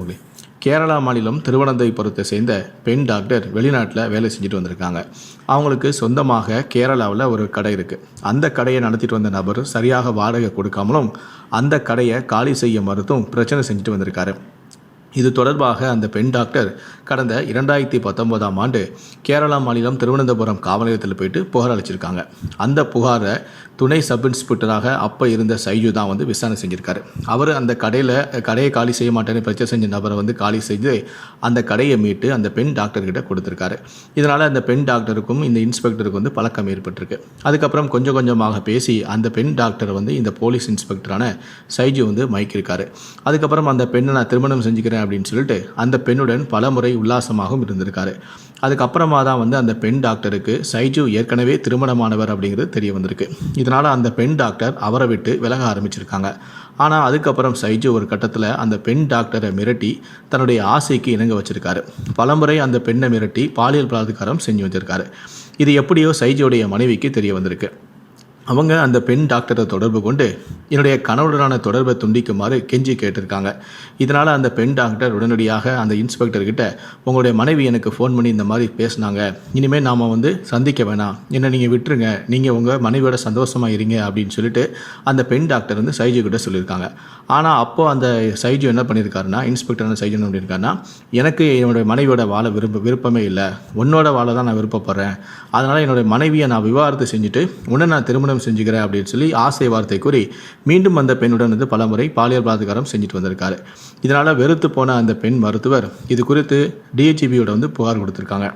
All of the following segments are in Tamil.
வணக்கம் கேரளா மாநிலம் திருவனந்தபுரத்தை சேர்ந்த பெண் டாக்டர் வெளிநாட்டில் வேலை செஞ்சுட்டு வந்திருக்காங்க. அவங்களுக்கு சொந்தமாக கேரளாவில் ஒரு கடை இருக்குது அந்த கடையை நடத்திட்டு வந்த நபர் சரியாக வாடகை கொடுக்காமலும் அந்த கடையை காலி செய்ய மறுத்தும் பிரச்சனை செஞ்சுட்டு வந்திருக்காரு. இது தொடர்பாக அந்த பெண் டாக்டர் கடந்த இரண்டாயிரத்தி பத்தொம்போதாம் ஆண்டு கேரளா மாநிலம் திருவனந்தபுரம் காவல் நிலையத்தில் போயிட்டு புகார் அளிச்சிருக்காங்க. அந்த புகாரை துணை சப் இன்ஸ்பெக்டராக அப்போ இருந்த சைஜு தான் வந்து விசாரணை செஞ்சிருக்காரு. அவர் அந்த கடையில் கடையை காலி செய்ய மாட்டேன்னு பிரச்சனை செஞ்ச நபரை வந்து காலி செய்து அந்த கடையை மீட்டு அந்த பெண் டாக்டர்கிட்ட கொடுத்துருக்காரு. இதனால் அந்த பெண் டாக்டருக்கும் இந்த இன்ஸ்பெக்டருக்கும் வந்து பழக்கம் ஏற்பட்டிருக்கு. அதுக்கப்புறம் கொஞ்சம் கொஞ்சமாக பேசி அந்த பெண் டாக்டர் வந்து இந்த போலீஸ் இன்ஸ்பெக்டரான சைஜு வந்து மயக்கியிருக்காரு. அதுக்கப்புறம் அந்த பெண்ணை நான் திருமணம் செஞ்சுக்கிறேன் அப்படின்னு சொல்லிட்டு அந்த பெண்ணுடன் பல முறை உல்லாசமாகவும் இருந்திருக்காரு. அதுக்கப்புறமா தான் வந்து அந்த பெண் டாக்டருக்கு சைஜு ஏற்கனவே திருமணமானவர் அப்படிங்கிறது தெரிய வந்திருக்கு. இதனால் அந்த பெண் டாக்டர் அவரை விட்டு விலக ஆரம்பிச்சிருக்காங்க. ஆனால் அதுக்கப்புறம் சைஜு ஒரு கட்டத்தில் அந்த பெண் டாக்டரை மிரட்டி தன்னுடைய ஆசைக்கு இணங்க வச்சிருக்காரு. பலமுறை அந்த பெண்ணை மிரட்டி பாலியல் பலாத்காரம் செஞ்சு வச்சிருக்காரு. இது எப்படியோ சைஜுடைய மனைவிக்கு தெரிய வந்திருக்கு. அவங்க அந்த பெண் டாக்டரை தொடர்பு கொண்டு என்னுடைய கணவருடனான தொடர்பை துண்டிக்குமாறு கெஞ்சி கேட்டிருக்காங்க. இதனால் அந்த பெண் டாக்டர் உடனடியாக அந்த இன்ஸ்பெக்டர்கிட்ட உங்களுடைய மனைவி எனக்கு ஃபோன் பண்ணி இந்த மாதிரி பேசினாங்க. இனிமேல் நாம் வந்து சந்திக்க வேணாம். என்னை நீங்கள் விட்டுருங்க. நீங்கள் உங்கள் மனைவியோட சந்தோஷமாக இருங்க. அப்படின்னு சொல்லிட்டு அந்த பெண் டாக்டர் வந்து சைஜு கிட்ட சொல்லியிருக்காங்க. ஆனால் அப்போது அந்த சைஜு என்ன பண்ணியிருக்காருன்னா இன்ஸ்பெக்டர் சைஜு என்ன பண்ணியிருக்காருன்னா எனக்கு என்னுடைய மனைவியோட வாழ விரும்ப விருப்பமே இல்லை. உன்னோட வாழ தான் நான் விருப்பப்படுறேன். அதனால் என்னுடைய மனைவியை நான் விவாகரத்து செஞ்சுட்டு உன்னை நான் திருமணம் செஞ்சுக்கிறேன் அப்படின்னு சொல்லி ஆசை வார்த்தை கூறி மீண்டும் அந்த பெண்ணுடன் வந்து பலமுறை பாலியல் பலாத்காரம் செஞ்சுட்டு வந்திருக்காரு. இதனால் வெறுத்து போன அந்த பெண் மருத்துவர் இது குறித்து டிஹெச்பியோட வந்து புகார் கொடுத்துருக்காங்க.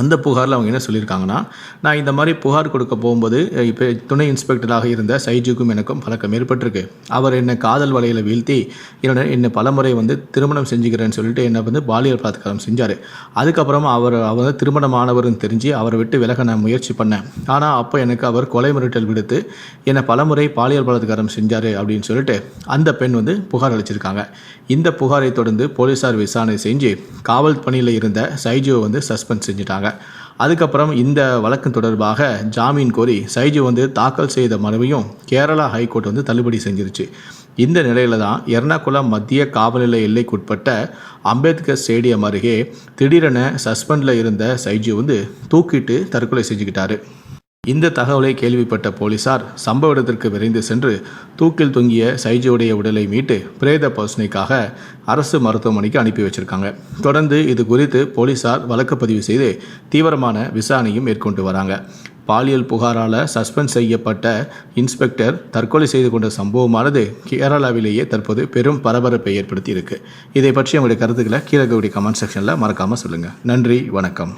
அந்த புகாரில் அவங்க என்ன சொல்லியிருக்காங்கன்னா நான் இந்த மாதிரி புகார் கொடுக்க போகும்போது இப்போ துணை இன்ஸ்பெக்டராக இருந்த சைஜுக்கும் எனக்கும் பழக்கம் ஏற்பட்டிருக்கு. அவர் என்னை காதல் வலையில் வீழ்த்தி என்னோட என்னை பலமுறை வந்து திருமணம் செஞ்சுக்கிறேன்னு சொல்லிட்டு என்னை வந்து பாலியல் பலாத்காரம் செஞ்சார். அதுக்கப்புறமா அவர் அவர் வந்து திருமணமானவர்னு தெரிஞ்சு அவரை விட்டு விலக நான் முயற்சி பண்ணேன். ஆனால் அப்போ எனக்கு அவர் கொலை மிரட்டல் விடுத்து என்னை பலமுறை பாலியல் பலாத்காரம் செஞ்சார் அப்படின்னு சொல்லிட்டு அந்த பெண் வந்து புகார் அளிச்சிருக்காங்க. இந்த புகாரை தொடர்ந்து போலீஸார் விசாரணை செஞ்சு காவல் பணியில் இருந்த சைஜுவை வந்து சஸ்பெண்ட் செஞ்சுட்டாங்க. அதுக்கப்புறம் இந்த வழக்கு தொடர்பாக ஜாமீன் கோரி சைஜு வந்து தாக்கல் செய்த மனுவையும் கேரளா ஹைகோர்ட் வந்து தள்ளுபடி செஞ்சிருச்சு. இந்த நிலையில தான் எர்ணாகுளம் மத்திய காவல்நிலை எல்லைக்குட்பட்ட அம்பேத்கர் ஸ்டேடியம் அருகே திடீரென சஸ்பெண்டில் இருந்த சைஜு வந்து தூக்கிட்டு தற்கொலை செஞ்சுக்கிட்டாரு. இந்த தகவலை கேள்விப்பட்ட போலீசார் சம்பவ இடத்திற்கு விரைந்து சென்று தூக்கில் தொங்கிய சைஜுடைய உடலை மீட்டு பிரேத பரிசோதனைக்காக அரசு மருத்துவமனைக்கு அனுப்பி வச்சிருக்காங்க. தொடர்ந்து இது குறித்து போலீசார் வழக்கு பதிவு செய்து தீவிரமான விசாரணையும் மேற்கொண்டு வராங்க. பாலியல் புகாரால் சஸ்பெண்ட் செய்யப்பட்ட இன்ஸ்பெக்டர் தற்கொலை செய்து கொண்ட சம்பவமானது கேரளாவிலேயே தற்போது பெரும் பரபரப்பை ஏற்படுத்தி இருக்கு. இதை பற்றி உங்களுடைய கருத்துக்களை கீழே கமெண்ட் செக்ஷனில் மறக்காமல் சொல்லுங்கள் நன்றி வணக்கம்.